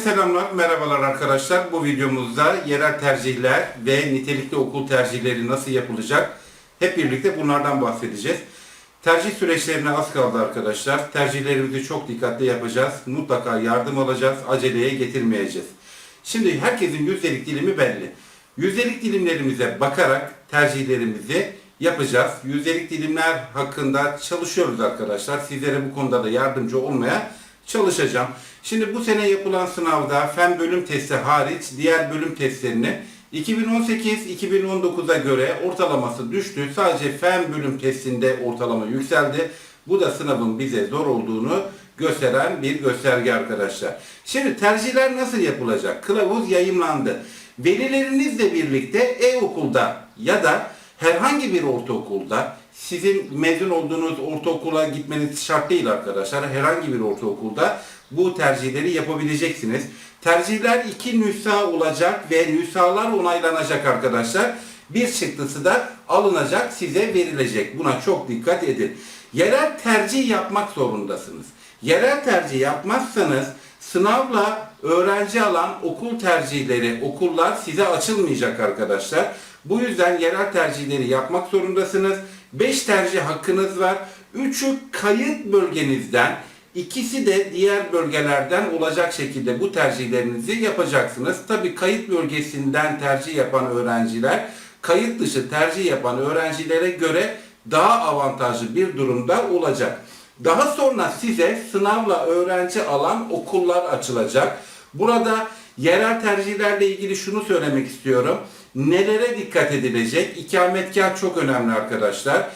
selamlar, merhabalar arkadaşlar. Bu videomuzda yerel tercihler ve nitelikli okul tercihleri nasıl yapılacak? Hep birlikte bunlardan bahsedeceğiz. Tercih süreçlerine az kaldı arkadaşlar. Tercihlerimizi çok dikkatli yapacağız. Mutlaka yardım alacağız. Aceleye getirmeyeceğiz. Şimdi herkesin yüzdelik dilimi belli. Yüzdelik dilimlerimize bakarak tercihlerimizi yapacağız. Yüzdelik dilimler hakkında çalışıyoruz arkadaşlar. Sizlere bu konuda da yardımcı olmaya çalışacağım. Şimdi bu sene yapılan sınavda fen bölüm testi hariç diğer bölüm testlerini 2018-2019'a göre ortalaması düştü. Sadece fen bölüm testinde ortalama yükseldi. Bu da sınavın bize zor olduğunu gösteren bir gösterge arkadaşlar. Şimdi tercihler nasıl yapılacak? Kılavuz yayımlandı. Velilerinizle birlikte e-okulda ya da herhangi bir ortaokulda sizin mezun olduğunuz ortaokula gitmeniz şart değil arkadaşlar. Herhangi bir ortaokulda bu tercihleri yapabileceksiniz. Tercihler iki nüsha olacak ve nüshalar onaylanacak arkadaşlar. Bir çıktısı da alınacak, size verilecek. Buna çok dikkat edin. Yerel tercih yapmak zorundasınız. Yerel tercih yapmazsanız sınavla öğrenci alan okul tercihleri, okullar size açılmayacak arkadaşlar. Bu yüzden yerel tercihleri yapmak zorundasınız. 5 tercih hakkınız var. 3'ü kayıt bölgenizden, ikisi de diğer bölgelerden olacak şekilde bu tercihlerinizi yapacaksınız. Tabi kayıt bölgesinden tercih yapan öğrenciler, kayıt dışı tercih yapan öğrencilere göre daha avantajlı bir durumda olacak. Daha sonra size sınavla öğrenci alan okullar açılacak. Burada yerel tercihlerle ilgili şunu söylemek istiyorum. Nelere dikkat edilecek? İkametgah çok önemli arkadaşlar.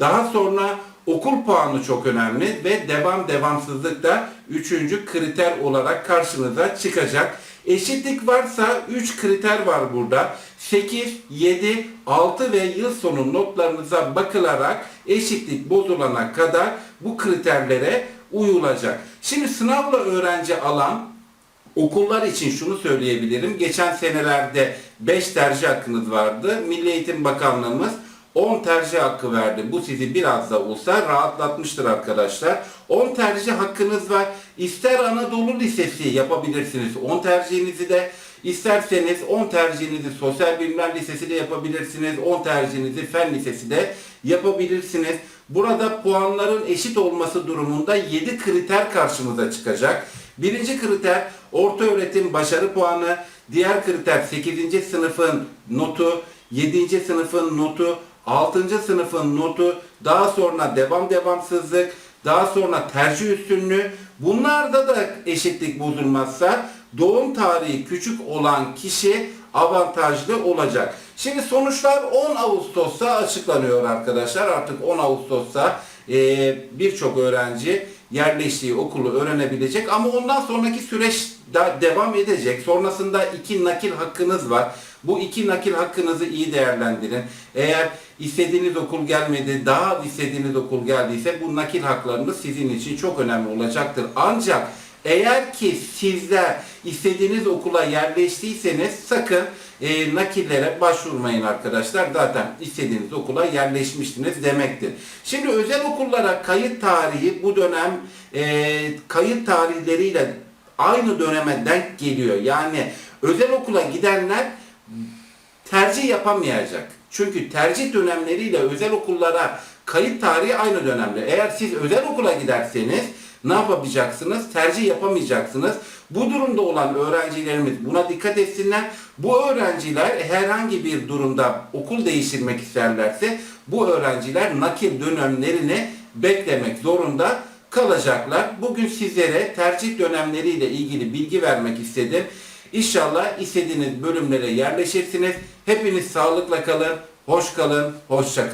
Daha sonra okul puanı çok önemli ve devam devamsızlık da üçüncü kriter olarak karşınıza çıkacak. Eşitlik varsa 3 kriter var burada. 8, 7, 6 ve yıl sonu notlarınıza bakılarak eşitlik bozulana kadar bu kriterlere uyulacak. Şimdi sınavla öğrenci alan okullar için şunu söyleyebilirim. Geçen senelerde 5 tercih hakkınız vardı. Milli Eğitim Bakanlığımız 10 tercih hakkı verdi. Bu sizi biraz da olsa rahatlatmıştır arkadaşlar. 10 tercih hakkınız var. İster Anadolu Lisesi yapabilirsiniz 10 tercihinizi de. İsterseniz 10 tercihinizi Sosyal Bilimler Lisesi de yapabilirsiniz. 10 tercihinizi Fen Lisesi de yapabilirsiniz. Burada puanların eşit olması durumunda 7 kriter karşımıza çıkacak. Birinci kriter orta öğretim başarı puanı. Diğer kriter 8. sınıfın notu, 7. sınıfın notu, 6. sınıfın notu, daha sonra devam devamsızlık, daha sonra tercih üstünlüğü. Bunlarda da eşitlik bozulmazsa doğum tarihi küçük olan kişi avantajlı olacak. Şimdi sonuçlar 10 Ağustos'ta açıklanıyor arkadaşlar. Artık 10 Ağustos'ta birçok öğrenci yerleştiği okulu öğrenebilecek ama ondan sonraki süreç da devam edecek. Sonrasında iki nakil hakkınız var. Bu iki nakil hakkınızı iyi değerlendirin. Eğer istediğiniz okul gelmedi, daha istediğiniz okul geldiyse bu nakil haklarınız sizin için çok önemli olacaktır. Ancak eğer ki sizler istediğiniz okula yerleştiyseniz sakın e, nakillere başvurmayın arkadaşlar. Zaten istediğiniz okula yerleşmiştiniz demektir. Şimdi özel okullara kayıt tarihi bu dönem e, kayıt tarihleriyle aynı döneme denk geliyor. Yani özel okula gidenler tercih yapamayacak. Çünkü tercih dönemleriyle özel okullara kayıt tarihi aynı dönemde. Eğer siz özel okula giderseniz ne yapacaksınız? Tercih yapamayacaksınız. Bu durumda olan öğrencilerimiz buna dikkat etsinler. Bu öğrenciler herhangi bir durumda okul değiştirmek isterlerse bu öğrenciler nakil dönemlerini beklemek zorunda kalacaklar. Bugün sizlere tercih dönemleriyle ilgili bilgi vermek istedim. İnşallah istediğiniz bölümlere yerleşirsiniz. Hepiniz sağlıkla kalın, hoş kalın, hoşça kalın.